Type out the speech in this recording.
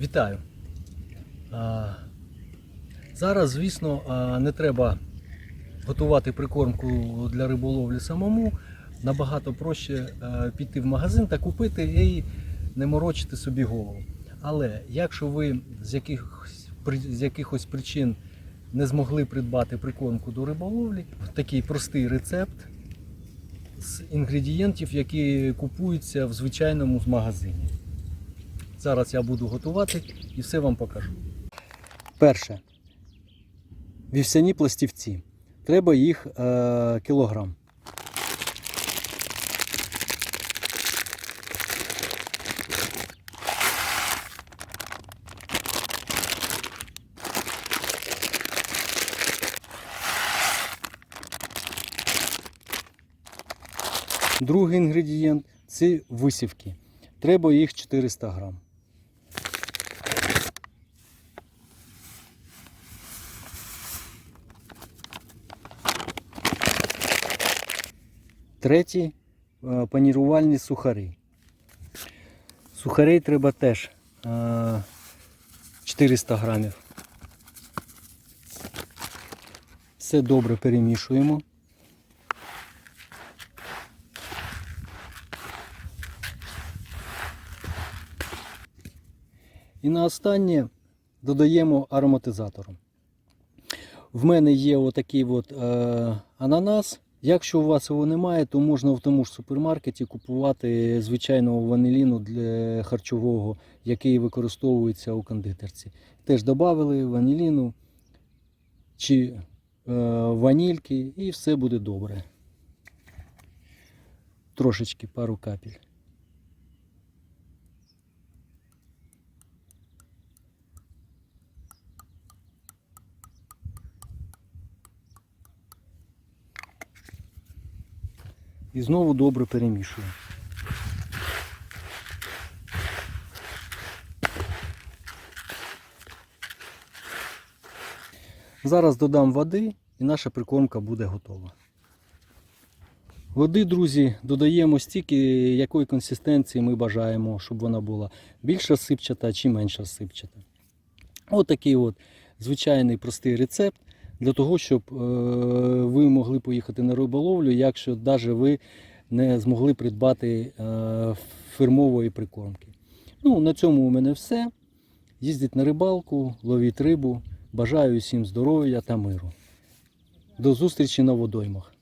Вітаю. Зараз, звісно, не треба готувати прикормку для риболовлі самому. Набагато проще піти в магазин та купити і не морочити собі голову. Але якщо ви з якихось, з якихось причин не змогли придбати прикормку до риболовлі, такий простий рецепт з інгредієнтів, які купуються в звичайному магазині. Зараз я буду готувати і все вам покажу. Перше. Вівсяні пластівці. Треба їх е, кілограм. Другий інгредієнт це висівки. Треба їх 400 грам. Третій е, панірувальні сухари. Сухарей треба теж е, 400 грамів. Все добре перемішуємо. І на останнє додаємо ароматизатор. В мене є отакий от, е, ананас. Якщо у вас його немає, то можна в тому ж супермаркеті купувати звичайного ваниліну для харчового, який використовується у кондитерці. Теж додали ваніліну чи е, ванільки, і все буде добре. Трошечки пару капель. І знову добре перемішую. Зараз додам води і наша прикормка буде готова. Води, друзі, додаємо стільки, якої консистенції ми бажаємо, щоб вона була більш сипчата чи менш сипчата. Ось такий от звичайний простий рецепт для того, щоб е, ви могли поїхати на риболовлю, якщо навіть ви не змогли придбати е, фірмової прикормки. Ну, на цьому у мене все. Їздіть на рибалку, ловіть рибу. Бажаю всім здоров'я та миру. До зустрічі на водоймах.